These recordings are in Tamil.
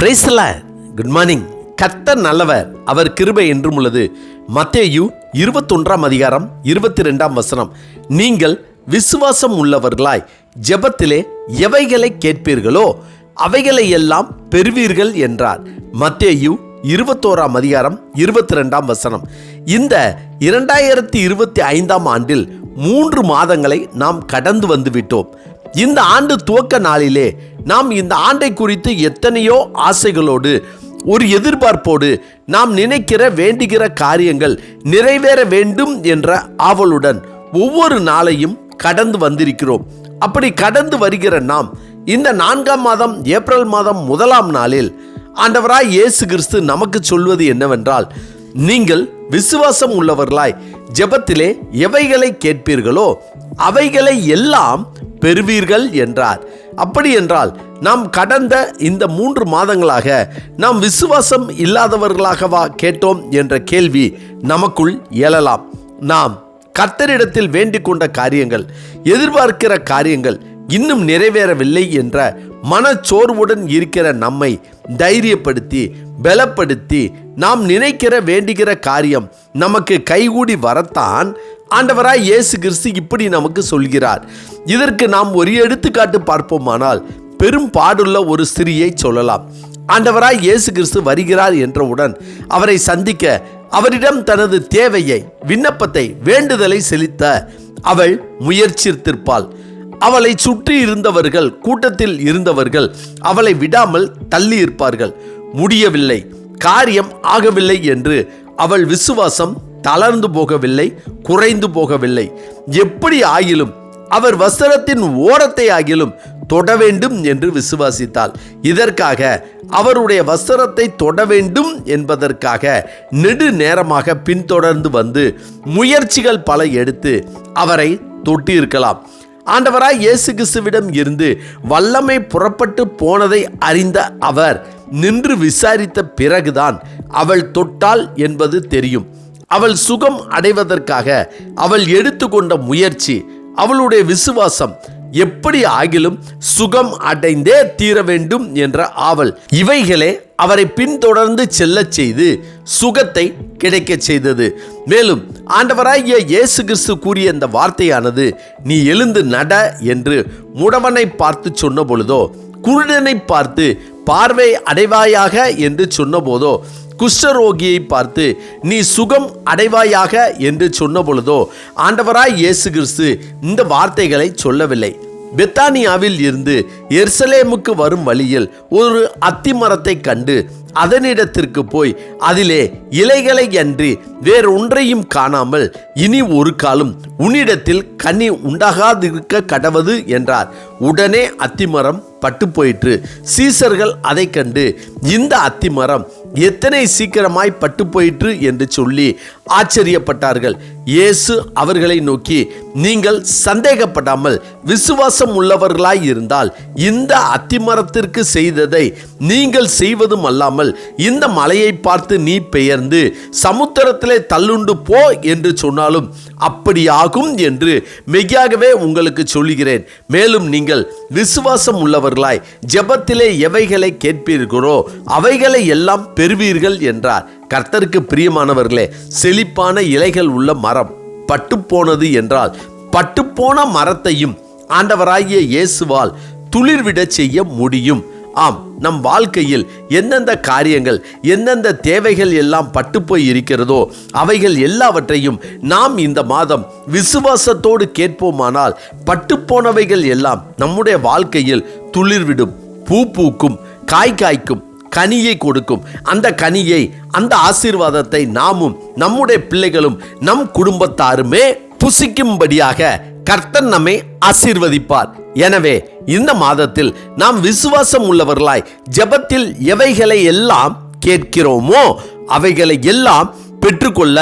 பிரைஸ்ல குட் மார்னிங் கர்த்தர் நல்லவர் அவர் கிருபை என்றும் உள்ளது. மத்தேயு இருபத்தொன்றாம் அதிகாரம் இருபத்தி ரெண்டாம் வசனம். நீங்கள் விசுவாசம் உள்ளவர்களாய் ஜெபத்திலே எவைகளை கேட்பீர்களோ அவைகளை எல்லாம் பெறுவீர்கள் என்றார். மத்தேயு இருபத்தோராம் அதிகாரம் இருபத்தி ரெண்டாம் வசனம். இந்த இரண்டாயிரத்தி இருபத்தி ஐந்தாம் ஆண்டில் மூன்று மாதங்களை நாம் கடந்து வந்து விட்டோம். இந்த ஆண்டு துவக்க நாளிலே நாம் இந்த ஆண்டை குறித்து எத்தனையோ ஆசைகளோடு ஒரு எதிர்பார்ப்போடு நாம் நினைக்கிற வேண்டுகிற காரியங்கள் நிறைவேற வேண்டும் என்ற ஆவலுடன் ஒவ்வொரு நாளையும் கடந்து வந்திருக்கிறோம். அப்படி கடந்து வருகிற நாம் இந்த நான்காம் மாதம் ஏப்ரல் மாதம் முதலாம் நாளில் ஆண்டவராய் இயேசு கிறிஸ்து நமக்கு சொல்வது என்னவென்றால் நீங்கள் விசுவாசம் உள்ளவர்களாய் ஜெபத்திலே எவைகளை கேட்பீர்களோ அவைகளை எல்லாம் பெறுவீர்கள் என்றார். அப்படி என்றால் நாம் கடந்த இந்த மூன்று மாதங்களாக நாம் விசுவாசம் இல்லாதவர்களாகவா கேட்டோம் என்ற கேள்வி நமக்குள் எழலாம். நாம் கர்த்தரிடத்தில் வேண்டிக் கொண்ட காரியங்கள் எதிர்பார்க்கிற காரியங்கள் இன்னும் நிறைவேறவில்லை என்ற மனச்சோர்வுடன் இருக்கிற நம்மை தைரியப்படுத்தி பலப்படுத்தி நாம் நினைக்கிற வேண்டுகிற காரியம் நமக்கு கைகூடி வரத்தான் ஆண்டவராய் இயேசு கிறிஸ்து இப்படி நமக்கு சொல்கிறார். இதற்கு நாம் ஒரு எடுத்துக்காட்டு பார்ப்போமானால் பெரும் பாடுள்ள ஒரு ஸ்திரியை சொல்லலாம். ஆண்டவராய் இயேசு கிறிஸ்து வருகிறார் என்றவுடன் அவரை சந்திக்க அவரிடம் தனது தேவையை விண்ணப்பத்தை வேண்டுதலை செலுத்த அவள் முயற்சித்திருப்பாள். அவளை சுற்றி இருந்தவர்கள் கூட்டத்தில் இருந்தவர்கள் அவளை விடாமல் தள்ளி இருப்பார்கள். முடியவில்லை. காரியம் ஆகவில்லை என்று அவள் விசுவாசம் தளர்ந்து போகவில்லை குறைந்து போகவில்லை. எப்படி ஆகிலும் அவர் வஸ்திரத்தின் ஓரத்தை ஆகிலும் தொட வேண்டும் என்று விசுவாசித்தாள். இதற்காக அவருடைய வஸ்திரத்தை தொட வேண்டும் என்பதற்காக நெடு நேரமாக பின்தொடர்ந்து வந்து முயற்சிகள் பல எடுத்து அவரை தொட்டியிருக்கலாம் ஆண்டவராய் இயேசு கிறிஸ்துவிடம் இருந்து வல்லமை புறப்பட்டு போனதை அறிந்த அவர் நின்று விசாரித்த பிறகுதான் அவள் தொட்டாள் என்பது தெரியும். அவள் சுகம் அடைவதற்காக அவள் எடுத்துக்கொண்ட முயற்சி அவளுடைய விசுவாசம் எப்படி ஆகிலும் சுகம் அடைந்தே தீர வேண்டும் என்ற ஆவல். இவைகளே அவரை பின்தொடர்ந்து செல்லச் செய்து சுகத்தை கிடைக்கச் செய்தது. மேலும் ஆண்டவராகிய இயேசு கிறிஸ்து கூறிய இந்த வார்த்தையானது நீ எழுந்து நட என்று முடவனை பார்த்து சொன்ன பொழுதோ குருடனை பார்த்து பார்வை அடைவாயாக என்று சொன்னபோதோ குஷ்டரோகியை பார்த்து நீ சுகம் அடைவாயாக என்று சொன்னபொழுதோ ஆண்டவராய் இயேசு கிறிஸ்து இந்த வார்த்தைகளை சொல்லவில்லை. பெத்தானியாவில் இருந்து எர்சலேமுக்கு வரும் வழியில் ஒரு அத்திமரத்தை கண்டு அதனிடத்திற்கு போய் அதிலே இலைகளை அன்றி வேறொன்றையும் காணாமல் இனி ஒரு காலம் உன்னிடத்தில் கனி உண்டாகாதிருக்க கடவது என்றார். உடனே அத்திமரம் பட்டு போயிற்று. சீசர்கள் அதை கண்டு இந்த அத்திமரம் எத்தனை சீக்கிரமாய் பட்டு போயிற்று என்று சொல்லி ஆச்சரியப்பட்டார்கள். இயேசு அவர்களை நோக்கி நீங்கள் சந்தேகப்படாமல் விசுவாசம் உள்ளவர்களாய் இருந்தால் இந்த அத்திமரத்திற்கு செய்ததை நீங்கள் செய்வதும் அல்லாமல் இந்த மலையை பார்த்து நீ பெயர்ந்து சமுத்திரத்திலே தள்ளுண்டு போ என்று சொன்னாலும் அப்படியாகும் என்று மெய்யாகவே உங்களுக்கு சொல்லுகிறேன். மேலும் நீங்கள் விசுவாசம் உள்ளவர்களாய் ஜெபத்திலே எவைகளை கேட்பீர்களோ அவைகளை எல்லாம் பெறுவீர்கள் என்றார். கர்த்தருக்கு பிரியமானவர்களே செழிப்பான இலைகள் உள்ள மரம் பட்டுப்போனது என்றால் பட்டுப்போன மரத்தையும் ஆண்டவராகிய இயேசுவால் துளிர்விடச் செய்ய முடியும். ஆம் நம் வாழ்க்கையில் எந்தெந்த காரியங்கள் எந்தெந்த தேவைகள் எல்லாம் பட்டுப்போய் இருக்கிறதோ அவைகள் எல்லாவற்றையும் நாம் இந்த மாதம் விசுவாசத்தோடு கேட்போமானால் பட்டுப்போனவைகள் எல்லாம் நம்முடைய வாழ்க்கையில் துளிர்விடும் பூ பூக்கும் காய் காய்க்கும் கனியை கொடுக்கும். அந்த கனியை அந்த ஆசீர்வாதத்தை நாமும் நம்முடைய பிள்ளைகளும் நம் குடும்பத்தாருமே புசிக்கும்படியாக கர்த்தன் நம்மை ஆசீர்வதிப்பார். எனவே இந்த மாதத்தில் நாம் விசுவாசம் உள்ளவர்களாய் ஜெபத்தில் எவைகளை எல்லாம் கேட்கிறோமோ அவைகளை எல்லாம் பெற்றுக்கொள்ள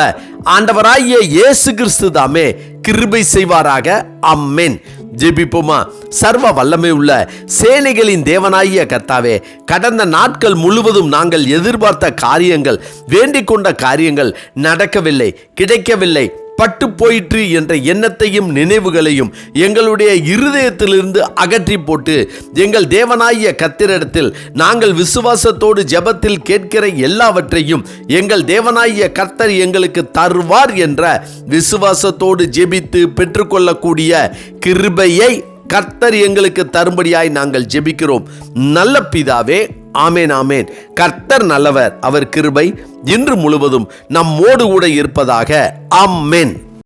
ஆண்டவராகிய இயேசு கிறிஸ்து தாமே கிருபை செய்வாராக. அம்மேன் ஜெபிப்போமா? சர்வ வல்லமை உள்ள சேனைகளின் தேவனாகிய கர்த்தாவே கடந்த நாட்கள் முழுவதும் நாங்கள் எதிர்பார்த்த காரியங்கள் வேண்டிக் கொண்ட காரியங்கள் நடக்கவில்லை கிடைக்கவில்லை. பட்டு போயிற்று என்ற எண்ணத்தையும் நினைவுகளையும் எங்களுடைய இருதயத்திலிருந்து அகற்றி போட்டு எங்கள் தேவனாகிய கத்திரிடத்தில் நாங்கள் விசுவாசத்தோடு ஜெபத்தில் கேட்கிற எல்லாவற்றையும் எங்கள் தேவனாகிய கர்த்தர் எங்களுக்கு தருவார் என்ற விசுவாசத்தோடு ஜெபித்து பெற்றுக்கொள்ளக்கூடிய கிருபையை கர்த்தர் எங்களுக்கு தரும்படியாய் நாங்கள் ஜெபிக்கிறோம். நல்ல பிதாவே ஆமேன் ஆமேன். கர்த்தர் நல்லவர் அவர் கிருபை இன்று முழுவதும் நம்மோடு கூட இருப்பதாக ஆமேன்.